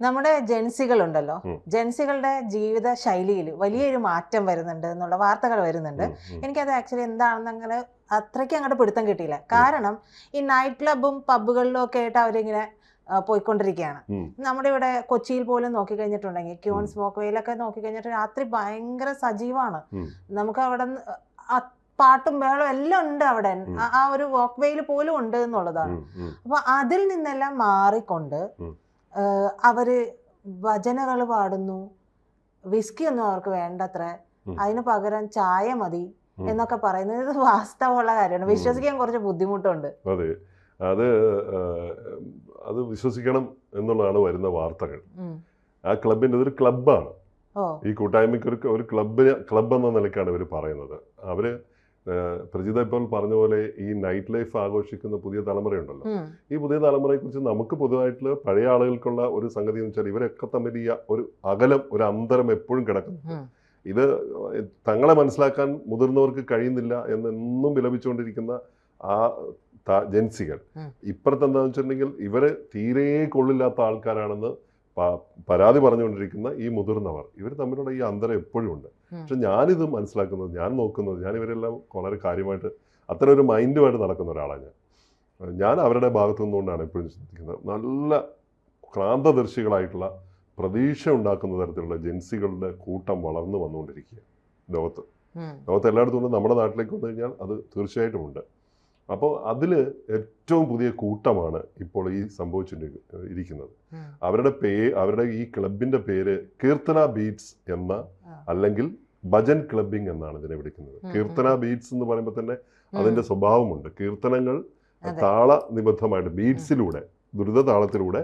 നമ്മുടെ ജെൻസികളുണ്ടല്ലോ. ജെൻസികളുടെ ജീവിത ശൈലിയിൽ വലിയൊരു മാറ്റം വരുന്നുണ്ട് എന്നുള്ള വാർത്തകൾ വരുന്നുണ്ട്. എനിക്കത് ആക്ച്വലി എന്താണെന്ന് അങ്ങനെ അത്രയ്ക്ക് അങ്ങോട്ട് പിടുത്തം കിട്ടിയില്ല. കാരണം ഈ നൈറ്റ് ക്ലബും പബ്ബുകളിലും ഒക്കെ ആയിട്ട് അവരിങ്ങനെ പോയിക്കൊണ്ടിരിക്കുകയാണ്. നമ്മുടെ ഇവിടെ കൊച്ചിയിൽ പോലും നോക്കിക്കഴിഞ്ഞിട്ടുണ്ടെങ്കിൽ ക്യൂൺസ് വോക്ക്വേയിലൊക്കെ നോക്കി നോക്കിക്കഴിഞ്ഞിട്ട് രാത്രി ഭയങ്കര സജീവമാണ്. നമുക്ക് അവിടെ പാട്ടും ബഹളവും എല്ലാം ഉണ്ട് അവിടെ. ആ- ഒരു വോക്ക് വേയിൽ പോലും ഉണ്ട് എന്നുള്ളതാണ്. അപ്പൊ അതിൽ നിന്നെല്ലാം മാറിക്കൊണ്ട് ഏഹ് ഭജനകൾ പാടുന്നു. വിസ്കി ഒന്നും അവർക്ക് വേണ്ടത്ര. അതിന് പകരം ചായ മതി എന്നൊക്കെ പറയുന്നത് ഇത് വാസ്തവമുള്ള കാര്യമാണ്. വിശ്വസിക്കാൻ കുറച്ച് ബുദ്ധിമുട്ടുണ്ട്. അതെ. അത് അത് വിശ്വസിക്കണം എന്നുള്ളതാണ് വരുന്ന വാർത്തകൾ. ആ ക്ലബിന്റെ ഒരു ക്ലബ്ബാണ്. ഈ കൂട്ടായ്മയ്ക്ക് ഒരു ഒരു ക്ലബിന് ക്ലബ് എന്ന നിലയ്ക്കാണ് ഇവർ പറയുന്നത്. അവർ പ്രജിത ഇപ്പോൾ പറഞ്ഞ പോലെ ഈ നൈറ്റ് ലൈഫ് ആഘോഷിക്കുന്ന പുതിയ തലമുറയുണ്ടല്ലോ. ഈ പുതിയ തലമുറയെ കുറിച്ച് നമുക്ക് പൊതുവായിട്ടുള്ള പഴയ ആളുകൾക്കുള്ള ഒരു സംഗതി എന്ന് വെച്ചാൽ ഇവരൊക്കെ തമ്മിൽ ഈ ഒരു അകലം ഒരു അന്തരം എപ്പോഴും കിടക്കുന്നു ഇത് തങ്ങളെ മനസ്സിലാക്കാൻ മുതിർന്നവർക്ക് കഴിയുന്നില്ല എന്നെന്നും വിലപിച്ചുകൊണ്ടിരിക്കുന്ന ആ ജൻസികൾ. ഇപ്പുറത്ത് എന്താണെന്ന് വെച്ചിട്ടുണ്ടെങ്കിൽ ഇവർ തീരെ കൊള്ളില്ലാത്ത ആൾക്കാരാണെന്ന് പരാതി പറഞ്ഞുകൊണ്ടിരിക്കുന്ന ഈ മുതിർന്നവർ ഇവർ തമ്മിലുള്ള ഈ അന്തരം എപ്പോഴും ഉണ്ട്. പക്ഷെ ഞാനിത് മനസ്സിലാക്കുന്നത് ഞാൻ നോക്കുന്നത് ഞാൻ ഇവരെല്ലാം വളരെ കാര്യമായിട്ട് അത്തരം ഒരു മൈൻഡുമായിട്ട് നടക്കുന്ന ഒരാളാണ് ഞാൻ. ഞാൻ അവരുടെ ഭാഗത്തു നിന്നുകൊണ്ടാണ് എപ്പോഴും ചിന്തിക്കുന്നത്. നല്ല ക്രാന്തദർശികളായിട്ടുള്ള പ്രതീക്ഷ ഉണ്ടാക്കുന്ന തരത്തിലുള്ള ജൻസികളുടെ കൂട്ടം വളർന്നു വന്നുകൊണ്ടിരിക്കുക ലോകത്ത്. ലോകത്ത് എല്ലായിടത്തും നമ്മുടെ നാട്ടിലേക്ക് വന്നു കഴിഞ്ഞാൽ അത് തീർച്ചയായിട്ടും ഉണ്ട്. അപ്പോൾ അതിൽ ഏറ്റവും പുതിയ കൂട്ടമാണ് ഇപ്പോൾ ഈ സംഭവിച്ചുകൊണ്ട് ഇരിക്കുന്നത്. അവരുടെ പേ അവരുടെ ഈ ക്ലബിന്റെ പേര് കീർത്തന ബീറ്റ്സ് എന്ന അല്ലെങ്കിൽ ഭജൻ ക്ലബിംഗ് എന്നാണ് ഇതിനെ വിളിക്കുന്നത്. കീർത്തന ബീറ്റ്സ് എന്ന് പറയുമ്പോൾ തന്നെ അതിന്റെ സ്വഭാവമുണ്ട്. കീർത്തനങ്ങൾ. താള നിബദ്ധമായിട്ട് ബീറ്റ്സിലൂടെ ദ്രുത താളത്തിലൂടെ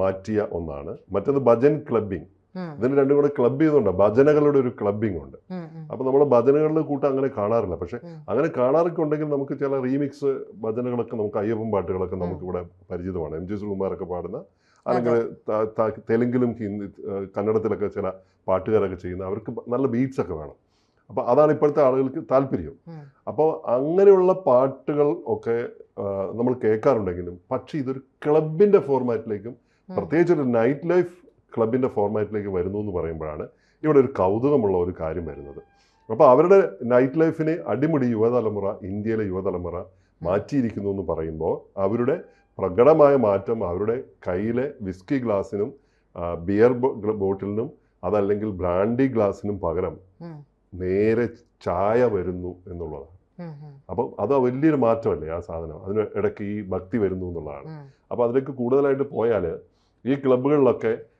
മാറ്റിയ ഒന്നാണ്. മറ്റത് ഭജൻ ക്ലബിംഗ്. ഇതിന് രണ്ടും കൂടെ ക്ലബ് ചെയ്തുകൊണ്ട് ഭജനകളുടെ ഒരു ക്ലബിംഗ് ഉണ്ട്. അപ്പൊ നമ്മൾ ഭജനകളുടെ കൂട്ടം അങ്ങനെ കാണാറില്ല. പക്ഷെ. അങ്ങനെ കാണാറൊക്കെ ഉണ്ടെങ്കിൽ നമുക്ക് ചില റീമിക്സ് ഭജനകളൊക്കെ നമുക്ക് അയ്യപ്പൻ പാട്ടുകളൊക്കെ നമുക്ക് ഇവിടെ പരിചിതമാണ്. എം ജി സുകുമാരൊക്കെ പാടുന്ന അല്ലെങ്കിൽ തെലുങ്കിലും ഹിന്ദി കന്നഡത്തിലൊക്കെ ചില പാട്ടുകാരൊക്കെ ചെയ്യുന്ന അവർക്ക് നല്ല ബീറ്റ്സ് ഒക്കെ വേണം. അപ്പോൾ അതാണ് ഇപ്പോഴത്തെ ആളുകൾക്ക് താല്പര്യം. അപ്പോൾ അങ്ങനെയുള്ള പാട്ടുകൾ ഒക്കെ നമ്മൾ കേൾക്കാറുണ്ടെങ്കിലും പക്ഷേ ഇതൊരു ക്ലബിന്റെ ഫോർമാറ്റിലേക്കും. പ്രത്യേകിച്ച് ഒരു നൈറ്റ് ലൈഫ് ക്ലബിന്റെ ഫോർമാറ്റിലേക്ക് വരുന്നു എന്ന് പറയുമ്പോഴാണ് ഇവിടെ ഒരു കൗതുകമുള്ള ഒരു കാര്യം വരുന്നത്. അപ്പോൾ അവരുടെ നൈറ്റ് ലൈഫിനെ അടിമുടി യുവതലമുറ ഇന്ത്യയിലെ യുവതലമുറ മാറ്റിയിരിക്കുന്നു എന്ന് പറയുമ്പോൾ അവരുടെ പ്രകടമായ മാറ്റം അവരുടെ കയ്യിലെ വിസ്കി ഗ്ലാസ്സിനും ബിയർ ബോട്ടിലിനും അതല്ലെങ്കിൽ ബ്രാൻഡി ഗ്ലാസ്സിനും പകരം നേരെ ചായ വരുന്നു എന്നുള്ളതാണ്. അപ്പം അത് വലിയൊരു മാറ്റമല്ലേ ആ സാധനം? അതിന് ഇടയ്ക്ക് ഈ ഭക്തി വരുന്നു എന്നുള്ളതാണ്. അപ്പോൾ അതിലേക്ക് കൂടുതലായിട്ട് പോയാൽ ഈ ക്ലബ്ബുകളിലൊക്കെ ആ,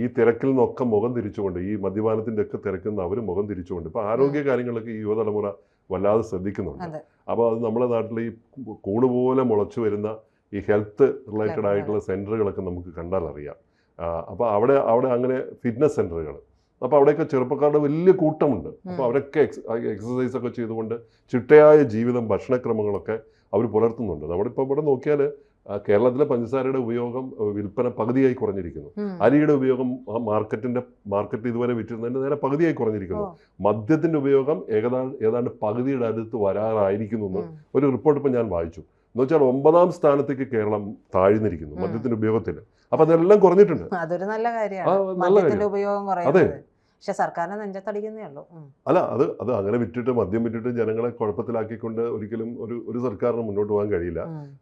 ഈ തിരക്കിൽ നിന്നൊക്കെ മുഖം തിരിച്ചുകൊണ്ട് ഈ മദ്യപാനത്തിന്റെ ഒക്കെ തിരക്കിൽ നിന്ന് അവർ മുഖം തിരിച്ചുകൊണ്ട് ഇപ്പോൾ ആരോഗ്യ കാര്യങ്ങളൊക്കെ ഈ യുവതലമുറ വല്ലാതെ ശ്രദ്ധിക്കുന്നുണ്ട്. അപ്പോൾ അത് നമ്മുടെ നാട്ടിൽ ഈ കൂട് പോലെ മുളച്ചു വരുന്ന ഈ ഹെൽത്ത് റിലേറ്റഡ് ആയിട്ടുള്ള സെന്ററുകളൊക്കെ നമുക്ക് കണ്ടാൽ അറിയാം. അപ്പോൾ അവിടെ അവിടെ അങ്ങനെ ഫിറ്റ്നസ് സെന്ററുകൾ അപ്പോൾ അവിടെയൊക്കെ ചെറുപ്പക്കാരുടെ വലിയ കൂട്ടമുണ്ട്. അപ്പോൾ അവരൊക്കെ എക്സസൈസ് ഒക്കെ ചെയ്തുകൊണ്ട് ചിട്ടയായ ജീവിതം ഭക്ഷണക്രമങ്ങളൊക്കെ അവർ പുലർത്തുന്നുണ്ട്. നമ്മളിപ്പോൾ ഇവിടെ നോക്കിയാൽ കേരളത്തിലെ പഞ്ചസാരയുടെ ഉപയോഗം വിൽപ്പന പകുതിയായി കുറഞ്ഞിരിക്കുന്നു. അരിയുടെ ഉപയോഗം മാർക്കറ്റിന്റെ മാർക്കറ്റ് ഇതുവരെ വിറ്റിരുന്നതിന് നേരെ പകുതിയായി കുറഞ്ഞിരിക്കുന്നു. മദ്യത്തിന്റെ ഉപയോഗം ഏകദേശം ഏതാണ്ട് പകുതിയുടെ അടുത്ത് വരാറായിരിക്കുന്നു എന്ന് ഒരു റിപ്പോർട്ട് ഇപ്പം ഞാൻ വായിച്ചു. എന്ന് വെച്ചാൽ ഒമ്പതാം സ്ഥാനത്തേക്ക് കേരളം താഴ്ന്നിരിക്കുന്നു മദ്യത്തിന്റെ ഉപയോഗത്തിൽ. അപ്പൊ അതെല്ലാം കുറഞ്ഞിട്ടുണ്ട്. അതൊരു നല്ല കാര്യമാണ്. അതെ. പക്ഷെ സർക്കാരിനെ നെഞ്ചത്തടിക്കുന്നേ ഉള്ളൂ. അല്ല അത് അത് അങ്ങനെ വിറ്റിട്ട് മദ്യം വിറ്റിട്ട് ജനങ്ങളെ കുഴപ്പത്തിലാക്കിക്കൊണ്ട് ഒരിക്കലും ഒരു ഒരു സർക്കാരിന് മുന്നോട്ട് പോകാൻ കഴിയില്ല.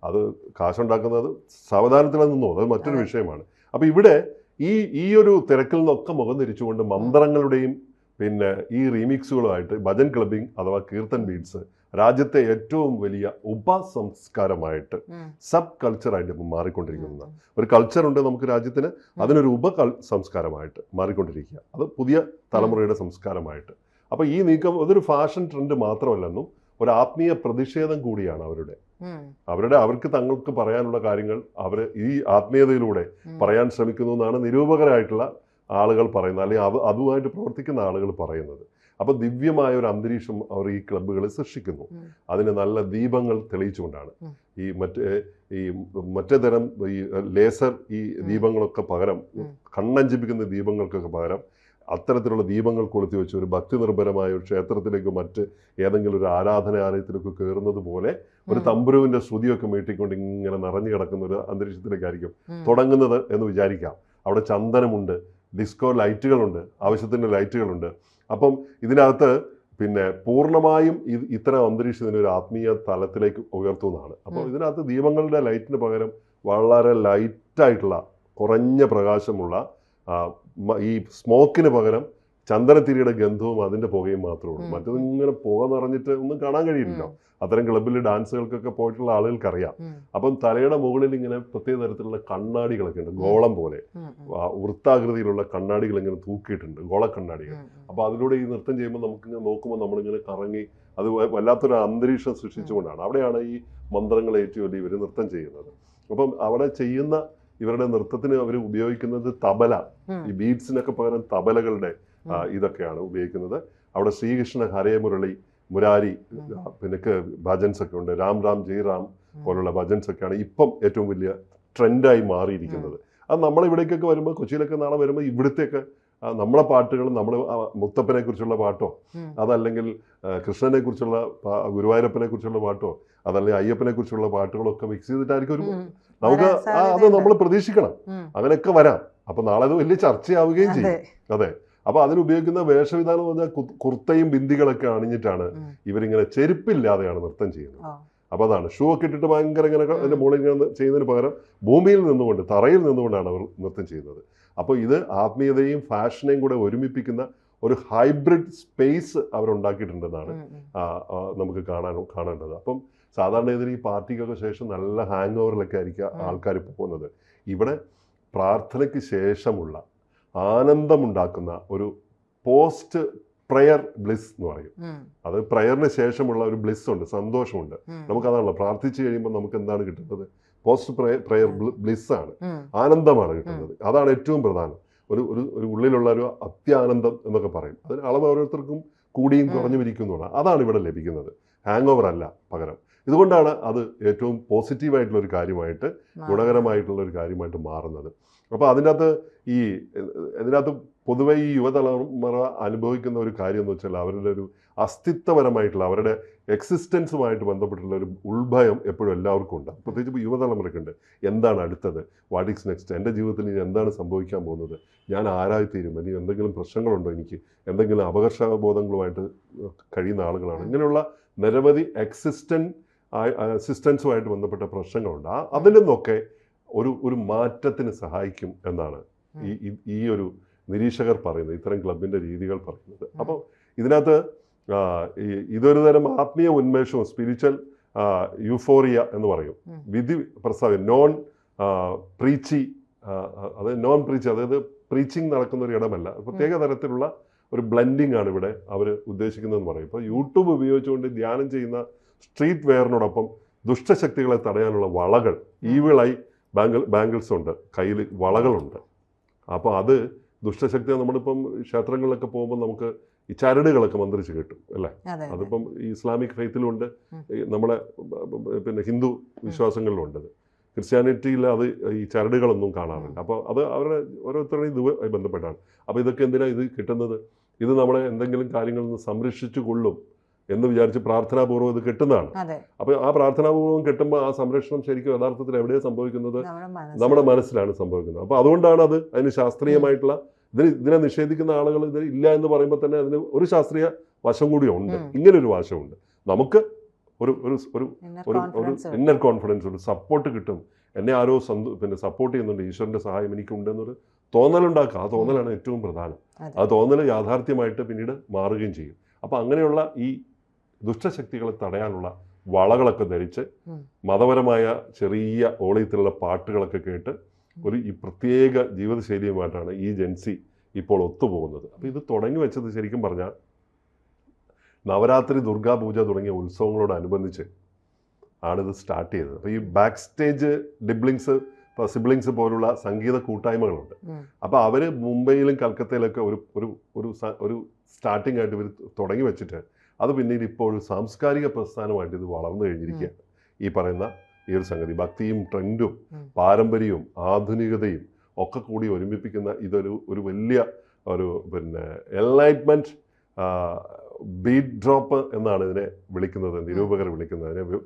അത് കാശുണ്ടാക്കുന്നത് സാവധാനത്തിൽ നിന്നോ? അത് മറ്റൊരു വിഷയമാണ്. അപ്പൊ ഇവിടെ ഈ ഈ ഒരു തിരക്കിൽ നിന്നൊക്കെ മുഖം തിരിച്ചുകൊണ്ട് മന്ത്രങ്ങളുടെയും പിന്നെ ഈ റീമിക്സുകളുമായിട്ട് ഭജൻ ക്ലബിംഗ് അഥവാ കീർത്തൻ ബീഡ്സ് രാജ്യത്തെ ഏറ്റവും വലിയ ഉപസംസ്കാരമായിട്ട്. സബ് കൾച്ചറായിട്ട് ഇപ്പം മാറിക്കൊണ്ടിരിക്കുന്നത് ഒരു ഒരു കൾച്ചറുണ്ട് നമുക്ക് രാജ്യത്തിന് അതിനൊരു ഉപ സംസ്കാരമായിട്ട് മാറിക്കൊണ്ടിരിക്കുക. അത് പുതിയ തലമുറയുടെ സംസ്കാരമായിട്ട്. അപ്പോൾ ഈ നീക്കം അതൊരു ഫാഷൻ ട്രെൻഡ് മാത്രമല്ലെന്നും ഒരു ആത്മീയ പ്രതിഷേധം കൂടിയാണ് അവരുടെ. അവരുടെ അവർക്ക് തങ്ങൾക്ക് പറയാനുള്ള കാര്യങ്ങൾ അവർ ഈ ആത്മീയതയിലൂടെ പറയാൻ ശ്രമിക്കുന്നു എന്നാണ് നിരൂപകരായിട്ടുള്ള ആളുകൾ പറയുന്നത് അല്ലെങ്കിൽ അവ അതുമായിട്ട് പ്രവർത്തിക്കുന്ന ആളുകൾ പറയുന്നത് അപ്പോൾ ദിവ്യമായ ഒരു അന്തരീക്ഷം അവർ ഈ ക്ലബ്ബുകൾ സൃഷ്ടിക്കുന്നു. അതിന് നല്ല ദീപങ്ങൾ തെളിയിച്ചുകൊണ്ടാണ് ഈ മറ്റേ ഈ മറ്റേ തരം ഈ ലേസർ ഈ. ദീപങ്ങളൊക്കെ പകരം കണ്ണഞ്ചിപ്പിക്കുന്ന ദീപങ്ങൾക്കൊക്കെ പകരം അത്തരത്തിലുള്ള ദീപങ്ങൾ കൊളുത്തി വെച്ച് ഒരു ഭക്തി നിർഭരമായ ഒരു ക്ഷേത്രത്തിലേക്കോ മറ്റ് ഏതെങ്കിലും ഒരു ആരാധനാലയത്തിലേക്കോ കയറുന്നത് പോലെ ഒരു. തമ്പുരുവിന്റെ ശ്രുതിയൊക്കെ മീട്ടിക്കൊണ്ട് ഇങ്ങനെ നിറഞ്ഞു കിടക്കുന്ന ഒരു അന്തരീക്ഷത്തിലേക്കായിരിക്കും. തുടങ്ങുന്നത് എന്ന് വിചാരിക്കാം അവിടെ ചന്ദനമുണ്ട് ഡിസ്കോ ലൈറ്റുകളുണ്ട് ആവശ്യത്തിന് ലൈറ്റുകളുണ്ട് അപ്പം ഇതിനകത്ത് പിന്നെ പൂർണമായും ഇത് ഇത്തരം അന്തരീക്ഷം ഇതിനൊരു ആത്മീയ തലത്തിലേക്ക് ഉയർത്തുന്നതാണ് അപ്പോൾ. ഇതിനകത്ത് ദീപങ്ങളുടെ ലൈറ്റിന് പകരം വളരെ ലൈറ്റായിട്ടുള്ള കുറഞ്ഞ പ്രകാശമുള്ള ഈ സ്മോക്കിന് പകരം ചന്ദനത്തിരിയുടെ ഗന്ധവും അതിന്റെ പുകയും മാത്രമേ ഉള്ളൂ. മറ്റൊന്നും ഇങ്ങനെ പുക നിറഞ്ഞിട്ട് ഒന്നും കാണാൻ കഴിയില്ലല്ലോ. അത്തരം ക്ലബിൽ ഡാൻസുകൾക്കൊക്കെ പോയിട്ടുള്ള ആളുകൾക്ക് അറിയാം ഉം, അപ്പം തലയുടെ മുകളിൽ ഇങ്ങനെ പ്രത്യേക തരത്തിലുള്ള കണ്ണാടികളൊക്കെ ഉണ്ട്. ഗോളം പോലെ. വൃത്താകൃതിയിലുള്ള കണ്ണാടികൾ ഇങ്ങനെ തൂക്കിയിട്ടുണ്ട്. ഗോള കണ്ണാടികൾ. അപ്പോൾ അതിലൂടെ ഈ നൃത്തം ചെയ്യുമ്പോൾ നമുക്ക് ഇങ്ങനെ നോക്കുമ്പോൾ നമ്മളിങ്ങനെ കറങ്ങി അത് വല്ലാത്തൊരു അന്തരീക്ഷം സൃഷ്ടിച്ചുകൊണ്ടാണ്. അവിടെയാണ് ഈ മന്ത്രങ്ങൾ ഏറ്റുചൊല്ലി ഇവർ നൃത്തം ചെയ്യുന്നത്. അപ്പം അവിടെ ചെയ്യുന്ന ഇവരുടെ നൃത്തത്തിന് അവർ ഉപയോഗിക്കുന്നത് തബല. ഈ ബീഡ്സിനൊക്കെ പകരം തബലകളുടെ. ഇതൊക്കെയാണ് ഉപയോഗിക്കുന്നത്. അവിടെ ശ്രീകൃഷ്ണ ഹരേ മുരളി മുരാരി പിന്നെ ഭജൻസ് ഒക്കെ ഉണ്ട്. രാം രാം ജയ് റാം ഉം. പോലുള്ള ഭജൻസ് ഒക്കെയാണ് ഇപ്പം ഏറ്റവും വലിയ ട്രെൻഡായി മാറിയിരിക്കുന്നത്. അത് നമ്മളിവിടേക്കൊക്കെ വരുമ്പോൾ കൊച്ചിയിലൊക്കെ നാളെ വരുമ്പോൾ ഇവിടുത്തെയൊക്കെ നമ്മളെ പാട്ടുകൾ നമ്മൾ മുത്തപ്പനെ കുറിച്ചുള്ള പാട്ടോ? അതല്ലെങ്കിൽ കൃഷ്ണനെ കുറിച്ചുള്ള ഗുരുവായൂരപ്പനെ കുറിച്ചുള്ള പാട്ടോ? അതല്ലെങ്കിൽ അയ്യപ്പനെ കുറിച്ചുള്ള പാട്ടുകളൊക്കെ മിക്സ് ചെയ്തിട്ടായിരിക്കും ഒരു നമുക്ക് അത് നമ്മൾ പ്രതീക്ഷിക്കണം. അങ്ങനെയൊക്കെ വരാം. അപ്പൊ നാളെ അത് വലിയ ചർച്ചയാവുകയും ചെയ്യും. അതെ. അപ്പൊ അതിനുപയോഗിക്കുന്ന വേഷവിധാനം എന്ന് പറഞ്ഞാൽ കുർത്തയും ബിന്ദികളൊക്കെ അണിഞ്ഞിട്ടാണ്. ഇവരിങ്ങനെ ചെരുപ്പില്ലാതെയാണ് നൃത്തം ചെയ്യുന്നത്. അപ്പൊ അതാണ്. ഷൂ ഒക്കെ ഇട്ടിട്ട് ഭയങ്കര ഇങ്ങനെ അതിന്റെ മുകളിൽ ഇങ്ങനെ ചെയ്യുന്നതിന് പകരം ഭൂമിയിൽ നിന്നുകൊണ്ട് തറയിൽ നിന്നുകൊണ്ടാണ് അവർ നൃത്തം ചെയ്യുന്നത്. അപ്പോൾ ഇത് ആത്മീയതയും ഫാഷനെയും കൂടെ ഒരുമിപ്പിക്കുന്ന ഒരു ഹൈബ്രിഡ് സ്പേസ് അവരുണ്ടാക്കിയിട്ടുണ്ടെന്നാണ് നമുക്ക് കാണാൻ കാണേണ്ടത്. അപ്പം സാധാരണ ഇതിൽ ഈ പാർട്ടിക്കൊക്കെ ശേഷം നല്ല ഹാങ് ഓവറിലൊക്കെ ആയിരിക്കും ആൾക്കാർ പോകുന്നത്. ഇവിടെ പ്രാർത്ഥനയ്ക്ക് ശേഷമുള്ള ആനന്ദമുണ്ടാക്കുന്ന ഒരു പോസ്റ്റ് പ്രയർ ബ്ലിസ് എന്ന് പറയും. അത് പ്രയറിന് ശേഷമുള്ള ഒരു ബ്ലിസ് ഉണ്ട് സന്തോഷമുണ്ട്. നമുക്ക് നമുക്കതാണല്ലോ പ്രാർത്ഥിച്ചു കഴിയുമ്പോൾ നമുക്ക് എന്താണ് കിട്ടുന്നത്? പോസ്റ്റ് പ്രയർ പ്രയർ ബ്ലിസ് ആണ് ആനന്ദമാണ് കിട്ടുന്നത്. അതാണ് ഏറ്റവും പ്രധാനം. ഒരു ഒരു ഒരു ഉള്ളിലുള്ള ഒരു അത്യാനന്ദം എന്നൊക്കെ പറയും. അതിന് അളവ് ഓരോരുത്തർക്കും കൂടിയും കുറഞ്ഞു കുറഞ്ഞും ഇരിക്കുന്നതാണ് അതാണ് ഇവിടെ ലഭിക്കുന്നത്. ഹാങ് ഓവർ അല്ല പകരം. ഇതുകൊണ്ടാണ് അത് ഏറ്റവും പോസിറ്റീവായിട്ടുള്ള ഒരു കാര്യമായിട്ട് ഗുണകരമായിട്ടുള്ള ഒരു കാര്യമായിട്ട് മാറുന്നത്. അപ്പോൾ അതിനകത്ത് ഈ ഇതിനകത്ത് പൊതുവെ ഈ യുവതലമുറ അനുഭവിക്കുന്ന ഒരു കാര്യം എന്ന് വെച്ചാൽ അവരുടെ ഒരു അസ്തിത്വപരമായിട്ടുള്ള അവരുടെ എക്സിസ്റ്റൻസുമായിട്ട് ബന്ധപ്പെട്ടിട്ടുള്ള ഒരു ഉൾഭയം എപ്പോഴും എല്ലാവർക്കും ഉണ്ട്. പ്രത്യേകിച്ച് യുവതലമുറയ്ക്കുണ്ട്. എന്താണ് അടുത്തത്? വാട്ട് ഈസ് നെക്സ്റ്റ് എന്റെ ജീവിതത്തിൽ ഇനി എന്താണ് സംഭവിക്കാൻ പോകുന്നത്? ഞാൻ ആരായിത്തീരും? ഇനി എന്തെങ്കിലും പ്രശ്നങ്ങളുണ്ടോ എനിക്ക്? എന്തെങ്കിലും അപകർഷബോധങ്ങളുമായിട്ട് കഴിയുന്ന ആളുകളാണ്? ഇങ്ങനെയുള്ള നിരവധി എക്സിസ്റ്റൻ അസിസ്റ്റൻസുമായിട്ട് ബന്ധപ്പെട്ട പ്രശ്നങ്ങളുണ്ട്. ആ അതിൽ നിന്നൊക്കെ ഒരു ഒരു മാറ്റത്തിന് സഹായിക്കും എന്നാണ് ഈ- ഈ ഒരു നിരീക്ഷകർ പറയുന്നത് ഇത്തരം ക്ലബിന്റെ രീതികൾ പറയുന്നത്. അപ്പോൾ ഇതിനകത്ത് ഇതൊരു തരം ആത്മീയ ഉന്മേഷവും സ്പിരിച്വൽ യൂഫോറിയ എന്ന് പറയും. വിധി പ്രസ്താവന നോൺ പ്രീച്ചി അതായത് നോൺ പ്രീച്ചി അതായത് പ്രീച്ചിങ് നടക്കുന്ന ഒരു ഇടമല്ല. പ്രത്യേക തരത്തിലുള്ള ഒരു ബ്ലെൻഡിങ് ആണ് ഇവിടെ അവർ ഉദ്ദേശിക്കുന്നതെന്ന് പറയും. ഇപ്പോൾ യൂട്യൂബ് ഉപയോഗിച്ചുകൊണ്ട് ധ്യാനം ചെയ്യുന്ന സ്ട്രീറ്റ് വെയറിനോടൊപ്പം ദുഷ്ടശക്തികളെ തടയാനുള്ള വളകൾ ഈവിളായി ബാങ്കിൾ ബാങ്കിൾസ് ഉണ്ട്. കയ്യിൽ വളകളുണ്ട്. അപ്പോൾ അത് ദുഷ്ടശക്തി നമ്മളിപ്പം ക്ഷേത്രങ്ങളിലൊക്കെ പോകുമ്പോൾ നമുക്ക് ഈ ചരടുകളൊക്കെ മന്ത്രിച്ച് കിട്ടും അല്ലേ? അതെ അതെ. അതിപ്പം ഈ ഇസ്ലാമിക് ഫെയ്ത്തിലുണ്ട് നമ്മുടെ പിന്നെ ഹിന്ദു വിശ്വാസങ്ങളിലുണ്ട് ഉണ്ട് ക്രിസ്ത്യാനിറ്റിയിൽ അത് ഈ ചരടുകളൊന്നും കാണാറില്ല. അപ്പോൾ അത് അവരുടെ ഓരോരുത്തരുടെയും ഇതുമായി ബന്ധപ്പെട്ടാണ്. അപ്പോൾ ഇതൊക്കെ എന്തിനാണ് ഇത് കിട്ടുന്നത്? ഇത് നമ്മളെ എന്തെങ്കിലും കാര്യങ്ങളിൽ നിന്ന് സംരക്ഷിച്ചു കൊള്ളും. എന്ന് വിചാരിച്ച് പ്രാർത്ഥനാപൂർവം ഇത് കിട്ടുന്നതാണ്. അപ്പോൾ ആ പ്രാർത്ഥനാപൂർവം കിട്ടുമ്പോൾ ആ സംരക്ഷണം ശരിക്കും യഥാർത്ഥത്തിൽ എവിടെയാണ് സംഭവിക്കുന്നത്? നമ്മുടെ മനസ്സിലാണ് സംഭവിക്കുന്നത്. അപ്പോൾ അതുകൊണ്ടാണ് അത് അതിന് ശാസ്ത്രീയമായിട്ടുള്ള ഇതിന് ഇതിനെ നിഷേധിക്കുന്ന ആളുകൾ ഇത് ഇല്ല എന്ന് പറയുമ്പോൾ തന്നെ അതിന് ഒരു ശാസ്ത്രീയ വശം കൂടി ഉണ്ട് ഇങ്ങനെ ഇങ്ങനൊരു വശമുണ്ട്. നമുക്ക് ഒരു ഒരു ഒരു ഒരു. ഇന്നർ കോൺഫിഡൻസ് ഒരു സപ്പോർട്ട് കിട്ടും. എന്നെ ആരോ സന്തോ പിന്നെ സപ്പോർട്ട് ചെയ്യുന്നുണ്ട്. ഈശ്വരന്റെ സഹായം എനിക്കുണ്ടെന്നൊരു തോന്നലുണ്ടാക്കുക. ആ തോന്നലാണ് ഏറ്റവും പ്രധാനം. ആ തോന്നൽ യാഥാർത്ഥ്യമായിട്ട് പിന്നീട് മാറുകയും ചെയ്യും. അപ്പോൾ അങ്ങനെയുള്ള ഈ ദുഷ്ടശക്തികളെ തടയാനുള്ള വളകളൊക്കെ ധരിച്ച്. മതപരമായ ചെറിയ ഓളിയത്തിലുള്ള പാട്ടുകളൊക്കെ കേട്ട് ഒരു ഈ പ്രത്യേക ജീവിതശൈലിയുമായിട്ടാണ് ഈ ജൻസി ഇപ്പോൾ ഒത്തുപോകുന്നത് അപ്പോൾ ഇത് തുടങ്ങി വെച്ചത് ശരിക്കും പറഞ്ഞാൽ നവരാത്രി ദുർഗാപൂജ തുടങ്ങിയ ഉത്സവങ്ങളോടനുബന്ധിച്ച് ആണിത് സ്റ്റാർട്ട് ചെയ്തത് അപ്പോൾ ഈ ബാക്ക് സ്റ്റേജ് ഡിബ്ലിങ്സ് ഇപ്പോൾ സിബ്ലിങ്സ് പോലുള്ള സംഗീത കൂട്ടായ്മകളുണ്ട്. അപ്പോൾ അവർ മുംബൈയിലും കൽക്കത്തയിലൊക്കെ ഒരു ഒരു ഒരു സ്റ്റാർട്ടിംഗ് ആയിട്ട് ഇവർ തുടങ്ങി വെച്ചിട്ട് അത് പിന്നീട് ഇപ്പോൾ ഒരു സാംസ്കാരിക പ്രസ്ഥാനമായിട്ട് ഇത് വളർന്നു കഴിഞ്ഞിരിക്കുകയാണ് ഈ പറയുന്ന ഈ ഒരു സംഗതി ഭക്തിയും ട്രെൻഡും. പാരമ്പര്യവും ആധുനികതയും ഒക്കെ കൂടി ഒരുമിപ്പിക്കുന്ന ഇതൊരു ഒരു വലിയ ഒരു പിന്നെ എൻലൈറ്റ്മെന്റ് ബീറ്റ് ഡ്രോപ്പ് എന്നാണ് ഇതിനെ വിളിക്കുന്നത് നിരൂപകർ വിളിക്കുന്നത്. അതിനെ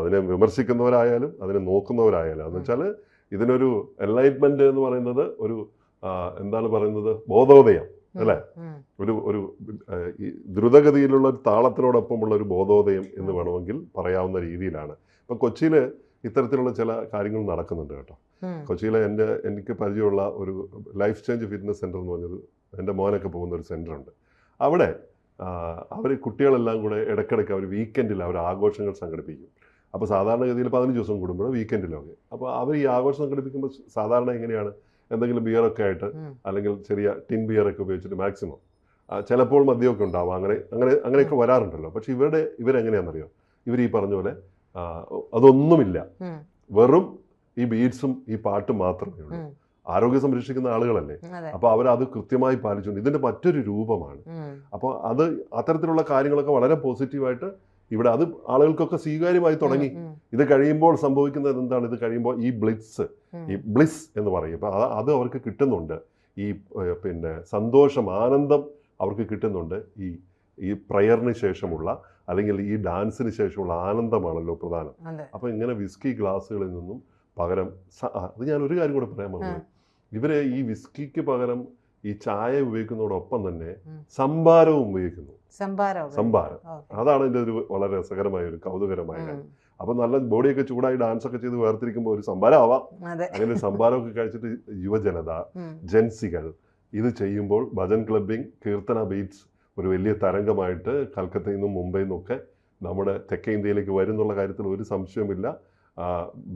അതിനെ വിമർശിക്കുന്നവരായാലും അതിനെ നോക്കുന്നവരായാലും. എന്ന് വെച്ചാൽ ഇതിനൊരു എൻലൈറ്റ്മെന്റ് എന്ന് പറയുന്നത് ഒരു എന്താണ് പറയുന്നത്? ബോധോദയം. അല്ലേ? ഒരു ഒരു ദ്രുതഗതിയിലുള്ള ഒരു താളത്തിനോടൊപ്പമുള്ള ഒരു ബോധോദയം എന്ന്. വേണമെങ്കിൽ പറയാവുന്ന രീതിയിലാണ്. ഇപ്പം കൊച്ചിയിൽ ഇത്തരത്തിലുള്ള ചില കാര്യങ്ങൾ നടക്കുന്നുണ്ട് കേട്ടോ. കൊച്ചിയിലെ എന്റെ എനിക്ക് പരിചയമുള്ള ഒരു ലൈഫ് ചേഞ്ച് ഫിറ്റ്നസ് സെന്റർ എന്ന് പറഞ്ഞൊരു എന്റെ മോനൊക്കെ പോകുന്ന ഒരു സെന്റർ ഉണ്ട് അവിടെ അവർ കുട്ടികളെല്ലാം കൂടെ ഇടയ്ക്കിടയ്ക്ക് അവർ വീക്കെൻഡിൽ അവർ ആഘോഷങ്ങൾ സംഘടിപ്പിക്കും. അപ്പോൾ സാധാരണഗതിയിൽ പതിനഞ്ച് ദിവസം കൂടുമ്പോൾ വീക്കെൻഡിലൊക്കെ. അപ്പോൾ അവർ ഈ ആഘോഷം സംഘടിപ്പിക്കുമ്പോൾ സാധാരണ എങ്ങനെയാണ്? എന്തെങ്കിലും ബിയറൊക്കെ ആയിട്ട് അല്ലെങ്കിൽ ചെറിയ ടിൻ ബിയറൊക്കെ ഉപയോഗിച്ചിട്ട് മാക്സിമം ചിലപ്പോൾ മദ്യമൊക്കെ ഉണ്ടാവും. അങ്ങനെ അങ്ങനെ അങ്ങനെയൊക്കെ വരാറുണ്ടല്ലോ. പക്ഷെ ഇവരുടെ ഇവരെങ്ങനെയാണെന്നറിയോ? ഇവർ ഈ പറഞ്ഞ പോലെ അതൊന്നുമില്ല. വെറും ഈ ബീഡ്സും ഈ പാട്ടും മാത്രമേ ഉള്ളൂ. ആരോഗ്യം സംരക്ഷിക്കുന്ന ആളുകളല്ലേ? അപ്പൊ അവരത് കൃത്യമായി പാലിച്ചുകൊണ്ട് ഇതിന്റെ മറ്റൊരു രൂപമാണ്. അപ്പൊ അപ്പോൾ അത് അത്തരത്തിലുള്ള കാര്യങ്ങളൊക്കെ വളരെ പോസിറ്റീവായിട്ട് ഇവിടെ അത് ആളുകൾക്കൊക്കെ സ്വീകാര്യമായി തുടങ്ങി. ഇത് കഴിയുമ്പോൾ സംഭവിക്കുന്നത് എന്താണ്? ഇത് കഴിയുമ്പോൾ ഈ ബ്ലിറ്റ്സ് ഈ ബ്ലിസ് എന്ന് പറയും. അത് അവർക്ക് കിട്ടുന്നുണ്ട്. ഈ പിന്നെ സന്തോഷം ആനന്ദം അവർക്ക് കിട്ടുന്നുണ്ട്. ഈ ഈ പ്രയറിന് ശേഷമുള്ള അല്ലെങ്കിൽ ഈ ഡാൻസിന് ശേഷമുള്ള ആനന്ദമാണല്ലോ പ്രധാനം. അപ്പൊ അപ്പോൾ ഇങ്ങനെ വിസ്കി ഗ്ലാസ്സുകളിൽ നിന്നും പകരം അത് ഞാൻ ഒരു കാര്യം കൂടെ പറയാൻ പറഞ്ഞു ഇവരെ ഈ വിസ്കിക്ക് പകരം ഈ ചായ ഉപയോഗിക്കുന്നതോടൊപ്പം തന്നെ. സംഭാരവും ഉപയോഗിക്കുന്നു. സംഭാരം അതാണ് എന്റെ ഒരു വളരെ രസകരമായ ഒരു കൗതുകരമായ കാര്യം. അപ്പൊ നല്ല ബോഡിയൊക്കെ ചൂടായി ഡാൻസ് ഒക്കെ ചെയ്ത് വേർതിരിക്കുമ്പോൾ ഒരു സംഭാരം ആവാം അങ്ങനെ സംഭാരമൊക്കെ കഴിച്ചിട്ട് യുവജനത ജെൻസികൾ ഇത് ചെയ്യുമ്പോൾ ഭജൻ ക്ലബിംഗ് കീർത്തന ബീറ്റ്സ് ഒരു വലിയ തരംഗമായിട്ട് കൽക്കത്തയിൽ നിന്നും മുംബൈയിൽ നിന്നൊക്കെ നമ്മുടെ തെക്കേ ഇന്ത്യയിലേക്ക് വരുന്നുള്ള കാര്യത്തിൽ ഒരു സംശയമില്ല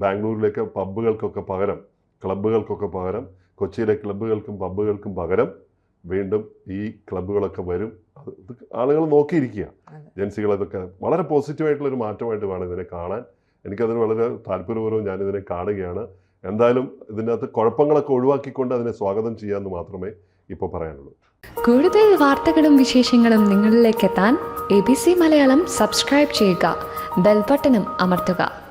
ബാംഗ്ലൂരിലേക്ക് പബ്ബുകൾക്കൊക്കെ പകരം ക്ലബ്ബുകൾക്കൊക്കെ പകരം കൊച്ചിയിലെ ക്ലബ്ബുകൾക്കും പബ്ബുകൾക്കും പകരം വീണ്ടും ഈ ക്ലബ്ബുകളൊക്കെ വരും. അത് ആളുകൾ നോക്കിയിരിക്കുക. ഏജൻസികൾ അതൊക്കെ വളരെ പോസിറ്റീവായിട്ടുള്ള ഒരു മാറ്റമായിട്ട് വേണം ഇതിനെ കാണാൻ. എനിക്കതിന് വളരെ താല്പര്യപൂർവം ഞാനിതിനെ കാണുകയാണ്. എന്തായാലും ഇതിനകത്ത് കുഴപ്പങ്ങളൊക്കെ ഒഴിവാക്കിക്കൊണ്ട് അതിനെ സ്വാഗതം ചെയ്യാമെന്ന് മാത്രമേ ഇപ്പോൾ പറയാനുള്ളൂ. കൂടുതൽ വാർത്തകളും വിശേഷങ്ങളും നിങ്ങളിലേക്ക് എത്താൻ A B C Malayalam subscribe ചെയ്യുക. ബെൽബട്ടനും അമർത്തുക.